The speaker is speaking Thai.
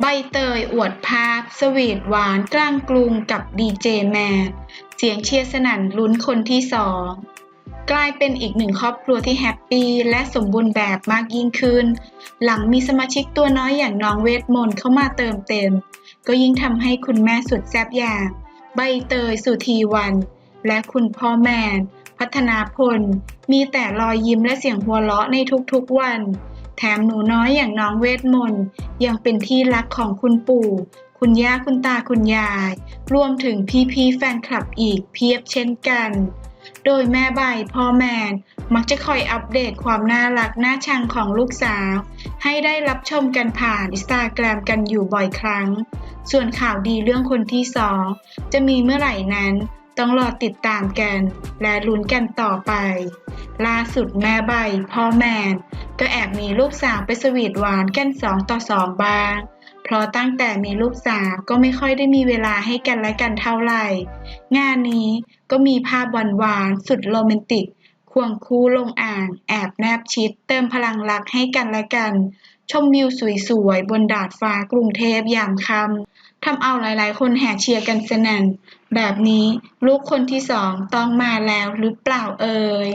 ใบเตยอวดภาพ สวีทหวานกลางกรุงกับดีเจแมนเสียงเชียร์สนั่นลุ้นคนที่สองกลายเป็นอีกหนึ่งครอบครัวที่แฮปปี้และสมบูรณ์แบบมากยิ่งขึ้น หลังมีสมาชิกตัวน้อยอย่างน้องเวทมนต์เข้ามาเติมเต็ม ก็ยิ่งทำให้คุณแม่สุดแซ่บอย่าง ใบเตยสุธีวัน และคุณพ่อแมน พัฒนาพล มีแต่รอยยิ้มและเสียงหัวเราะในทุกๆวัน แถมหนูน้อยอย่างน้องเวทมนต์ยังเป็นที่รักของคุณปู่ คุณย่าคุณตาคุณยาย รวมถึงพี่ๆแฟนคลับอีกเพียบเช่นกัน โดยแม่ใบพ่อแมน มักจะคอยอัปเดตความน่ารักน่าชังของลูกสาว ให้ได้รับชมกันผ่านอินสตาแกรมกันอยู่บ่อยครั้ง ส่วนข่าวดีเรื่องคนที่สองจะมีเมื่อไหร่นั้นต้องรอติดตามกัน และลุ้นกันต่อไป ล่าสุดแม่ใบพ่อแมน ก็แอบมีลูกสาวไปสวีทหวานกันสองต่อสองบ้าง เพราะตั้งแต่มีลูกสาวก็ไม่ค่อยได้มีเวลาให้กันและกันเท่าไหร่ งานนี้ก็มีภาพหวานๆสุดโรแมนติก ควงคู่ลงอ่าง แอบแนบชิดเติมพลังรักให้กันและกัน ชมวิวสวยๆ บนดาดฟ้ากรุงเทพยามค่ำทำเอาหลายๆ คนแห่เชียร์กันสนั่น แบบนี้ลูกคนที่สองต้องมาแล้วหรือเปล่าเอ่ย